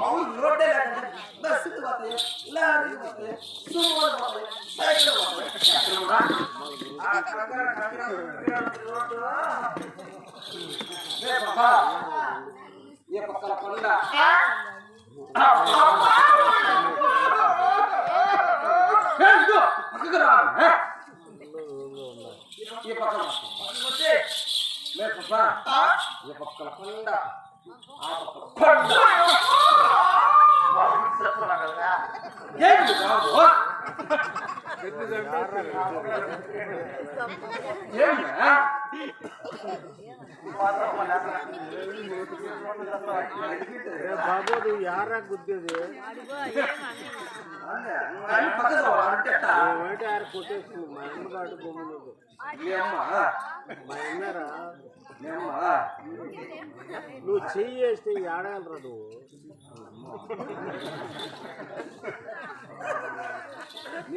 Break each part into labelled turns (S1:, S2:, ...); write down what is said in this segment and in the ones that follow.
S1: ಅವ್ನು ರೊಟ್ಟೆ ಬಸ್ ಬತ್ತೆ ಲಾರಿ ಬತ್ತೆ ಸುಮಾರು ಬತ್ತೆ ಸೈಕಲ್ ಬತ್ತೆ ಪಾಪಾ ये पक्का पंडा ये पक्का मैं पक्का ये पक्का पंडा आप पंडा ಬಾಬು ಯಾರ
S2: ಗುದ್ದಿದೆ నువ్వు. చెయ్యి వేస్తే ఏడగలరా నువ్వు?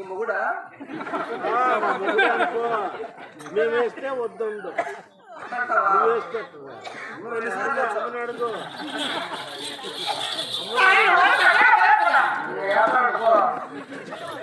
S1: మొగుడా?
S2: అనుకో. మేము వేస్తే వద్దండు? నువ్వు వేస్తే. ఆ,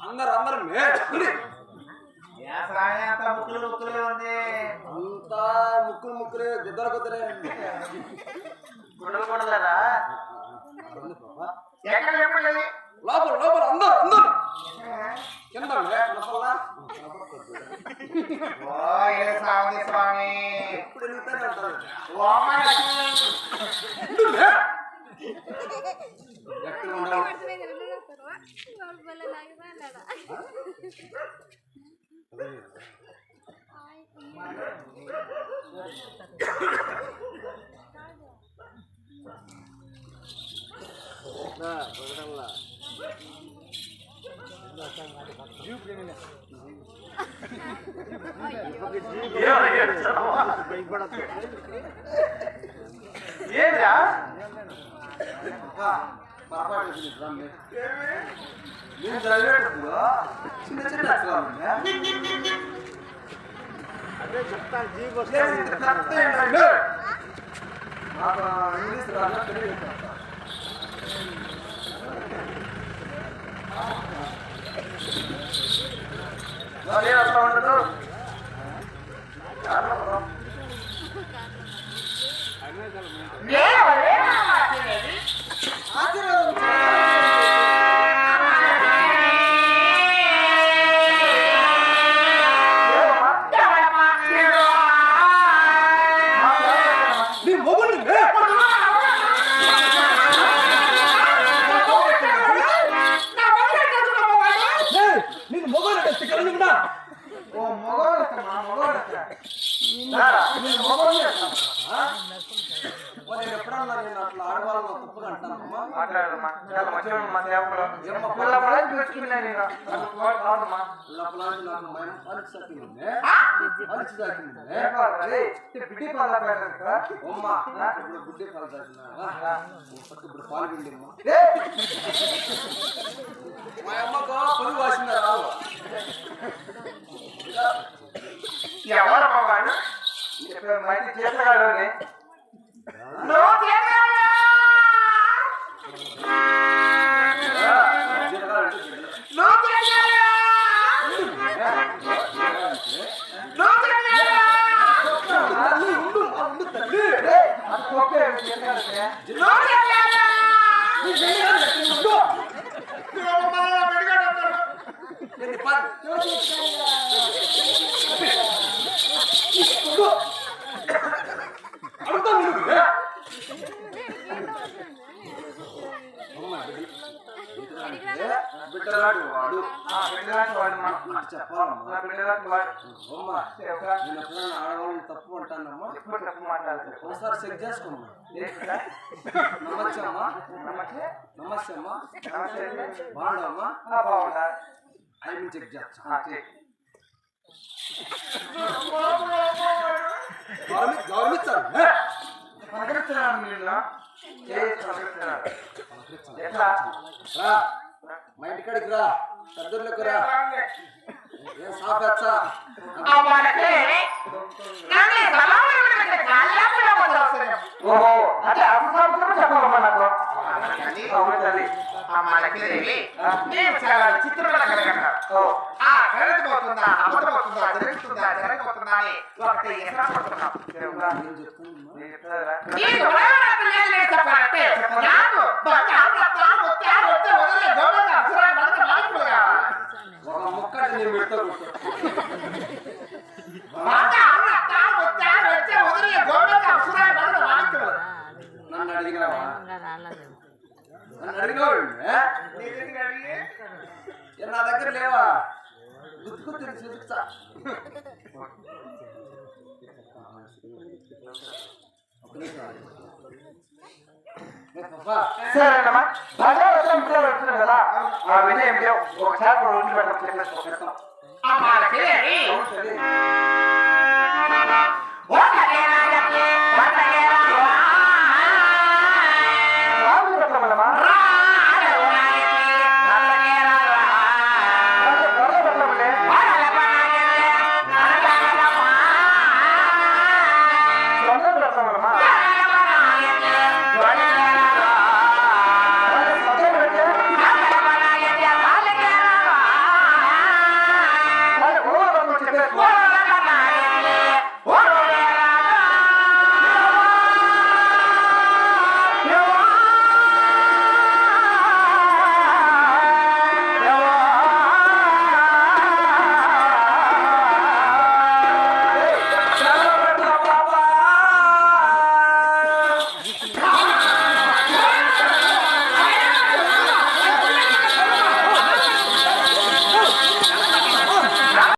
S1: అందరు అందరు ముక్కులు ముక్కులే అంతా ముక్కులు ముక్కులే గుద్దరు గుద్దరే గుండలు గుండలరా ఎక్కడ చెప్పండి lapor lapor under under iya. ya. Oh,
S2: iya, sawi sawi wah mana
S3: under
S1: ya. Nah, bagaimana? ఏమిరా నేను చదివేటప్పుడు చిన్న చిన్న అక్షరాలు ఉన్నాయి. ఇంగ్లీష్ రాదు, తెలుగు அதே அர்த்தம் ఏయ్, నీకు మొగుడు అంటే స్టిక్కర్ ఉంది కూడా. నేను ఎప్పుడన్నా నేను అట్లా ఆడవాళ్ళని తప్పుగా అంటానమ్మా
S3: మాట్లాడమ్మా చాలా మంచివాడు మా సేవకులు పిల్లలు పెట్టుకున్నా నేను కాదమ్మా
S1: నాకు మైనం సాకిందే సాకిందే
S3: బిడ్డి
S1: అమ్మ ఇప్పుడు గుడ్డే పాలు ఇప్పుడు పాలు పిండిమ్మా మా అమ్మకు వాసిందా రావు
S3: ఎవరమ్మా వాడు మా ఇంటి చేతగాడు అని. అంత
S1: నేను ఎప్పుడైనా ఆడవాళ్ళని తప్పు అంటానమ్మా
S3: ఎప్పుడు తప్పు మాట్లాడతారు
S1: ఒకసారి చెక్ చేసుకోమ్మా నమస్తే అమ్మా
S3: నమస్తే
S1: నమస్తే అమ్మా
S3: నమస్తే
S1: బాగుండమ్మా
S3: ఆ, బాగున్నా
S1: ఐదు చెక్ చేస్తా
S3: ఆ, పలకరిస్తున్నాను పలకరిస్తున్నాను. ఎట్లా?
S1: మా ఇంటికాడికి రా పెద్దలకు రా ఏం సాపెచ్చా
S3: ఓహో, అంటే అంత సంవత్సరం చెప్పాలమ్మా నాకు. అవును
S1: నా దగ్గర లేవా గుర్తుకు తెలుసు వెతుకుతా. ఒక్క నిమిషం ఆగు. ఏ పాపా,
S3: సరేనమ్మా బాగా రసం పిల్లలు పెడుతున్నాం కదా ఆ విజయం లేవు ఒకసారి కూడా ఉండి పెట్టడం చెప్పేసి